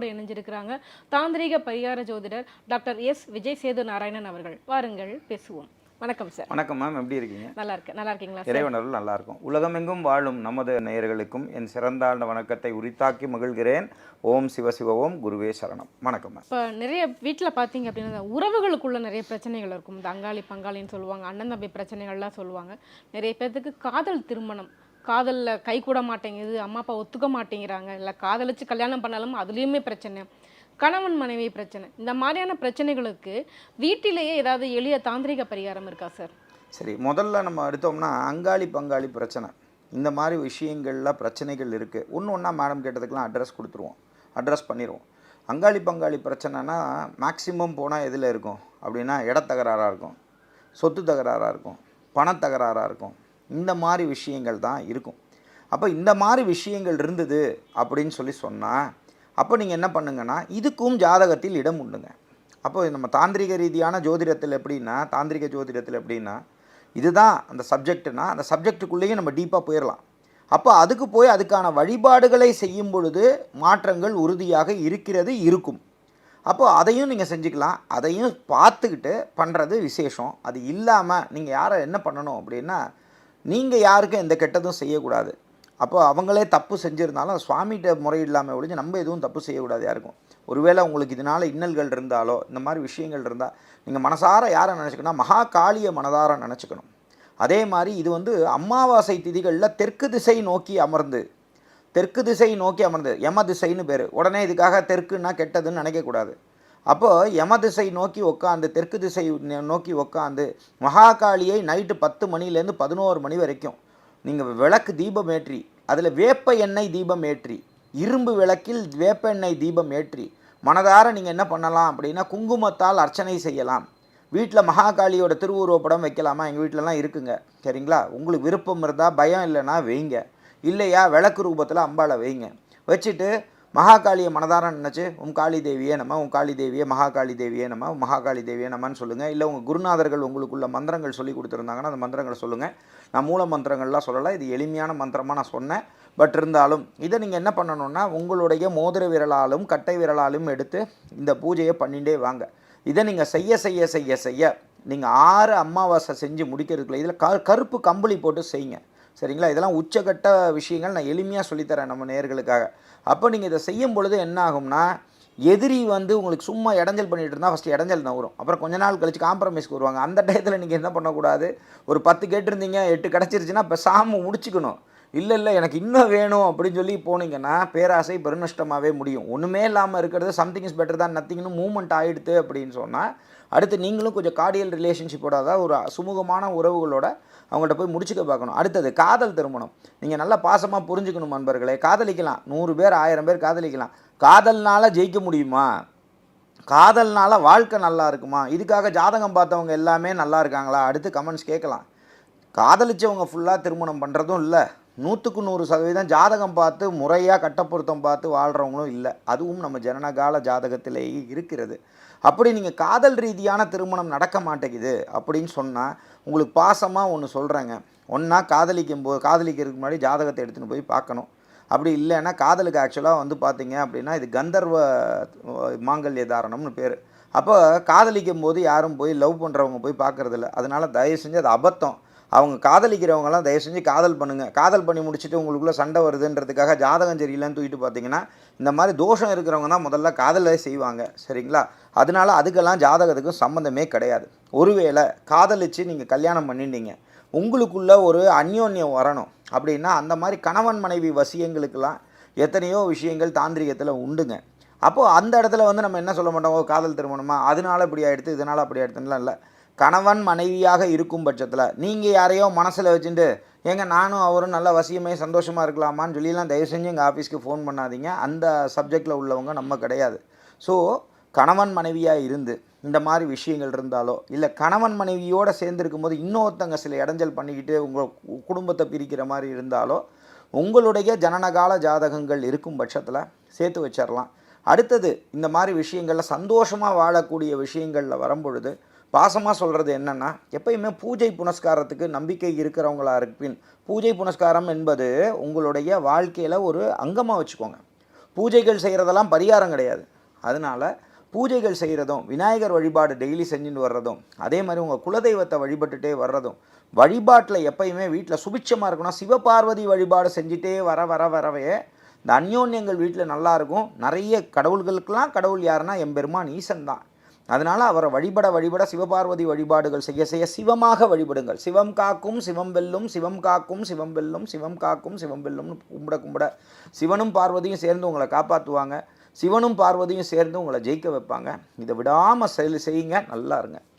கூட இணைஞ்சிருக்கிறாங்க. தாந்திரீக பரிகார ஜோதிடர் டாக்டர் எஸ். விஜய் சேது நாராயணன் அவர்கள். வாருங்கள் பேசுவோம். வணக்கம் சார். வணக்கம் மேம். எப்படி இருக்கீங்க? நல்லா இருக்கு நல்லா இருக்கீங்களா சார்? இறைவனருள் நல்லா இருக்கும். உலகமெங்கும் வாழும் நமது நேயர்களுக்கும் என் சிறந்தாண்ட வணக்கத்தை உரித்தாக்கி மகிழ்கிறேன். ஓம் சிவசிவ ஓம் குருவே சரணம். வணக்கம் மேம். இப்போ நிறைய வீட்டில் பார்த்தீங்க அப்படின்னா உறவுகளுக்குள்ள நிறைய பிரச்சனைகள் இருக்கும். இந்த அங்காளி பங்காளின்னு சொல்லுவாங்க அண்ணன் தம்பி பிரச்சனைகள்லாம் சொல்லுவாங்க. நிறைய பேர்த்துக்கு காதல் திருமணம் காதலில் கை கூட மாட்டேங்குது அம்மா அப்பா ஒத்துக்க மாட்டேங்கிறாங்க. இல்லை காதலிச்சு கல்யாணம் பண்ணாலும் அதுலேயுமே பிரச்சனை. கணவன் மனைவி பிரச்சனை. இந்த மாதிரியான பிரச்சனைகளுக்கு வீட்டிலேயே ஏதாவது எளிய தாந்திரிக பரிகாரம் இருக்கா சார்? சரி முதல்ல நம்ம எடுத்தோம்னா அங்காளி பங்காளி பிரச்சனை. இந்த மாதிரி விஷயங்களில் பிரச்சனைகள் இருக்குது ஒன்று ஒன்றா மேடம் கேட்டதுக்கெலாம் அட்ரஸ் கொடுத்துருவோம். அட்ரஸ் பண்ணிடுவோம் அங்காளி பங்காளி பிரச்சனைனா மேக்ஸிமம் போனால் எதில் இருக்கும்? அப்படின்னா இடத்தகராறாக இருக்கும். சொத்து தகராறாக இருக்கும். பணத்தகராறாக இருக்கும். இந்த மாதிரி விஷயங்கள் தான் இருக்கும். அப்போ இந்த மாதிரி விஷயங்கள் இருந்தது அப்படின்னு சொல்லி சொன்னால் அப்போ நீங்கள் என்ன பண்ணுங்கன்னா இதுக்கும் ஜாதகத்தில் இடம் உண்டுங்க. அப்போ நம்ம தாந்திரிக ரீதியான ஜோதிடத்தில் எப்படின்னா தாந்திரிக ஜோதிடத்தில் எப்படின்னா இதுதான் அந்த சப்ஜெக்ட்னா அந்த சப்ஜெக்ட்டுக்குள்ளேயும் நம்ம டீப்பாக போயிடலாம் அப்போ அதுக்கு போய் அதுக்கான வழிபாடுகளை செய்யும் பொழுது மாற்றங்கள் உறுதியாக இருக்கிறது இருக்கும். அப்போது அதையும் நீங்கள் செஞ்சுக்கலாம். அதையும் பார்த்துக்கிட்டு பண்ணுறது விசேஷம். அது இல்லாமல் நீங்கள் யாரை என்ன பண்ணணும் அப்படின்னா நீங்கள் யாருக்கும் எந்த கெட்டதும் செய்யக்கூடாது. அப்போ அவங்களே தப்பு செஞ்சுருந்தாலும் சுவாமிகிட்ட முறையில்லாமல் ஒழிஞ்சு நம்ம எதுவும் தப்பு செய்யக்கூடாது யாருக்கும். ஒருவேளை உங்களுக்கு இதனால் இன்னல்கள் இருந்தாலோ இந்த மாதிரி விஷயங்கள் இருந்தால் நீங்கள் மனசார யாரை நினச்சிக்கணும்? மகா காளிய மனதார நினச்சிக்கணும். அதே மாதிரி இது வந்து அமாவாசை திதிகளில் தெற்கு திசை நோக்கி அமர்ந்து தெற்கு திசை நோக்கி அமர்ந்து யம திசைன்னு பேர். உடனே இதுக்காக தெற்குன்னா கெட்டதுன்னு நினைக்கக்கூடாது. அப்போது யம திசை நோக்கி உட்காந்து தெற்கு திசை நோக்கி உட்காந்து மகாகாளியை நைட்டு பத்து மணிலேருந்து பதினோரு மணி வரைக்கும் நீங்கள் விளக்கு தீபம் ஏற்றி அதில் வேப்ப எண்ணெய் தீபம் ஏற்றி இரும்பு விளக்கில் வேப்ப எண்ணெய் தீபம் ஏற்றி மனதார நீங்கள் என்ன பண்ணலாம் அப்படின்னா குங்குமத்தால் அர்ச்சனை செய்யலாம். வீட்டில் மகாகாளியோட திருவுருவப்படம் வைக்கலாமா? எங்கள் வீட்டிலலாம் இருக்குங்க. சரிங்களா? உங்களுக்கு விருப்பம் இருந்தால் பயம் இல்லைன்னா வைங்க. இல்லையா? விளக்கு ரூபத்தில் அம்பாளை வைங்க. வச்சுட்டு மகாகாளியை மனதார நினச்சி உம் காளி தேவியே நம்ம உம் காளி தேவியே மகாகாளி தேவியே நம்ம மகாகாளி தேவியே நம்மன்னு சொல்லுங்கள் இல்லை உங்கள் குருநாதர்கள் உங்களுக்குள்ள மந்திரங்கள் சொல்லி கொடுத்துருந்தாங்கன்னா அந்த மந்திரங்களை சொல்லுங்கள் நான் மூல மந்திரங்கள்லாம் சொல்லலை இது எளிமையான மந்திரமாக நான் சொன்னேன். பட் இருந்தாலும் இதை நீங்கள் என்ன பண்ணணும்னா உங்களுடைய மோதிர விரலாலும் கட்டை விரலாலும் எடுத்து இந்த பூஜையை பண்ணிகிட்டே வாங்க. இதை நீங்கள் செய்ய செய்ய செய்ய செய்ய நீங்கள் ஆறு அமாவாசை செஞ்சு முடிக்கிறதுக்குள்ள இதில் க கருப்பு கம்பளி போட்டு செய்யுங்க சரிங்களா? இதெல்லாம் உச்சகட்ட விஷயங்கள் நான் எளிமையாக சொல்லித்தரேன் நம்ம நேர்களுக்காக. அப்போ நீங்கள் இதை செய்யும் பொழுது என்ன ஆகும்னா எதிரி வந்து உங்களுக்கு சும்மா இடைஞ்சல் பண்ணிட்டு இருந்தால் ஃபஸ்ட்டு இடைஞ்சல் நவரும் அப்புறம் கொஞ்ச நாள் கழிச்சு காம்ப்ரமைஸ்க்கு வருவாங்க. அந்த டயத்தில் நீங்கள் என்ன பண்ணக்கூடாது? ஒரு பத்து கேட்டிருந்தீங்க எட்டு கிடச்சிருச்சுன்னா இப்போ சாமு முடிச்சுக்கணும். இல்லை இல்லை எனக்கு இன்னும் வேணும் அப்படின்னு சொல்லி போனீங்கன்னா பேராசை பெருநஷ்டமாகவே முடியும். ஒன்றுமே இல்லாமல் இருக்கிறது சம்திங் இஸ் பெட்டர் தான் நத்திங்னு மூவ்மெண்ட் ஆகிடுது அப்படின்னு சொன்னால் அடுத்து நீங்களும் கொஞ்சம் கார்டியல் ரிலேஷன்ஷிப்போட அதாவது ஒரு சுமூகமான உறவுகளோட அவங்கள்ட்ட போய் முடிச்சுக்க பார்க்கணும். அடுத்தது காதல் திருமணம். நீங்கள் நல்லா பாசமாக புரிஞ்சுக்கணும் நண்பர்களே. காதலிக்கலாம். நூறு பேர் ஆயிரம் பேர் காதலிக்கலாம். காதல்னால் ஜெயிக்க முடியுமா? காதல்னால வாழ்க்கை நல்லா இருக்குமா? இதுக்காக ஜாதகம் பார்த்தவங்க எல்லாமே நல்லா இருக்காங்களா? அடுத்து கமெண்ட்ஸ் கேட்கலாம். காதலிச்சவங்க ஃபுல்லாக திருமணம் பண்ணுறதும் இல்லை. நூற்றுக்கு நூறு சதவீதம் ஜாதகம் பார்த்து முறையாக கட்டப்பொருத்தம் பார்த்து வாழ்கிறவங்களும் இல்லை. அதுவும் நம்ம ஜனனகால ஜாதகத்திலேயே இருக்கிறது. அப்படி நீங்கள் காதல் ரீதியான திருமணம் நடக்க மாட்டேங்குது அப்படின்னு சொன்னால் உங்களுக்கு பாசமாக ஒன்று சொல்கிறேங்க ஒன்றா காதலிக்கும் போது காதலிக்கிறதுக்கு முன்னாடி ஜாதகத்தை எடுத்துன்னு போய் பார்க்கணும். அப்படி இல்லைன்னா காதலுக்கு ஆக்சுவலாக வந்து பார்த்தீங்க அப்படின்னா இது கந்தர்வ மாங்கல்ய தாரணம்னு பேர். அப்போ காதலிக்கும் போது யாரும் போய் லவ் பண்ணுறவங்க போய் பார்க்கறதில்ல. அதனால் தயவு செஞ்சு அது அபத்தம். அவங்க காதலிக்கிறவங்கலாம் தயவு செஞ்சு காதல் பண்ணுங்கள் காதல் பண்ணி முடிச்சுட்டு உங்களுக்குள்ளே சண்டை வருதுன்றதுக்காக ஜாதகம் சரியில்லைன்னு தூக்கிட்டு பார்த்தீங்கன்னா இந்த மாதிரி தோஷம் இருக்கிறவங்க தான் முதல்ல காதலை செய்வாங்க. சரிங்களா? அதனால அதுக்கெல்லாம் ஜாதகத்துக்கும் சம்மந்தமே கிடையாது. ஒருவேளை காதலிச்சு நீங்கள் கல்யாணம் பண்ணிட்டீங்க. உங்களுக்குள்ள ஒரு அந்யோன்யம் வரணும். அப்படின்னா அந்த மாதிரி கணவன் மனைவி வசியங்களுக்கெல்லாம் எத்தனையோ விஷயங்கள் தாந்திரிகத்தில் உண்டுங்க. அப்போது அந்த இடத்துல வந்து நம்ம என்ன சொல்ல மாட்டோம்? காதல் திருமணமா? அதனால இப்படி ஆகிடுது இதனால் அப்படி ஆகிடுதுலாம் இல்லை. கணவன் மனைவியாக இருக்கும் பட்சத்தில் நீங்கள் யாரையோ மனசில் வச்சுட்டு ஏங்க நானும் அவரும் நல்ல வசியமே சந்தோஷமாக இருக்கலாமான்னு சொல்லிலாம் தயவு செஞ்சு எங்கள் ஆஃபீஸ்க்கு ஃபோன் பண்ணாதீங்க. அந்த சப்ஜெக்டில் உள்ளவங்க நம்ம கிடையாது. ஸோ கணவன் மனைவியாக இருந்து இந்த மாதிரி விஷயங்கள் இருந்தாலோ இல்லை கணவன் மனைவியோடு சேர்ந்துருக்கும் போது இன்னொருத்தங்க சில இடைஞ்சல் பண்ணிக்கிட்டு உங்கள் கு- குடும்பத்தை பிரிக்கிற மாதிரி இருந்தாலோ உங்களுடைய ஜனனகால ஜாதகங்கள் இருக்கும் பட்சத்தில் சேர்த்து வச்சிடலாம் அடுத்தது இந்த மாதிரி விஷயங்களில் சந்தோஷமாக வாழக்கூடிய விஷயங்களில் வரும்பொழுது பாசமாக சொல்கிறது என்னென்னா எப்பயுமே பூஜை புனஸ்காரத்துக்கு நம்பிக்கை இருக்கிறவங்களா இருப்பின் பூஜை புனஸ்காரம் என்பது உங்களுடைய வாழ்க்கையில் ஒரு அங்கமாக வச்சுக்கோங்க. பூஜைகள் செய்கிறதெல்லாம் பரிகாரம் கிடையாது. அதனால் பூஜைகள் செய்கிறதும் விநாயகர் வழிபாடு டெய்லி செஞ்சுட்டு வர்றதும் அதே மாதிரி உங்கள் குலதெய்வத்தை வழிபட்டுட்டே வர்றதும் வழிபாட்டில் எப்பயுமே வீட்டில் சுபிட்சமாக இருக்கணும். சிவபார்வதி வழிபாடு செஞ்சுட்டே வர வர வரவே இந்த அந்யோன்யங்கள் வீட்டில் நல்லா இருக்கும். நிறைய கடவுள்களுக்கெல்லாம் கடவுள் யாருன்னா எம்பெருமான் ஈசன் தான். அதனால் அவரை வழிபட வழிபட சிவபார்வதி வழிபாடுகள் செய்ய செய்ய சிவமாக வழிபடுங்கள். சிவம் காக்கும் சிவம் வெல்லும் சிவம் காக்கும் சிவம் வெல்லும் சிவம் காக்கும் சிவம் வெல்லும்னு கும்பிட கும்பிட சிவனும் பார்வதியும் சேர்ந்து உங்களை காப்பாற்றுவாங்க. சிவனும் பார்வதியும் சேர்ந்து உங்களை ஜெயிக்க வைப்பாங்க. இதை விடாமல் செயல் செய்யுங்க. நல்லா இருங்க.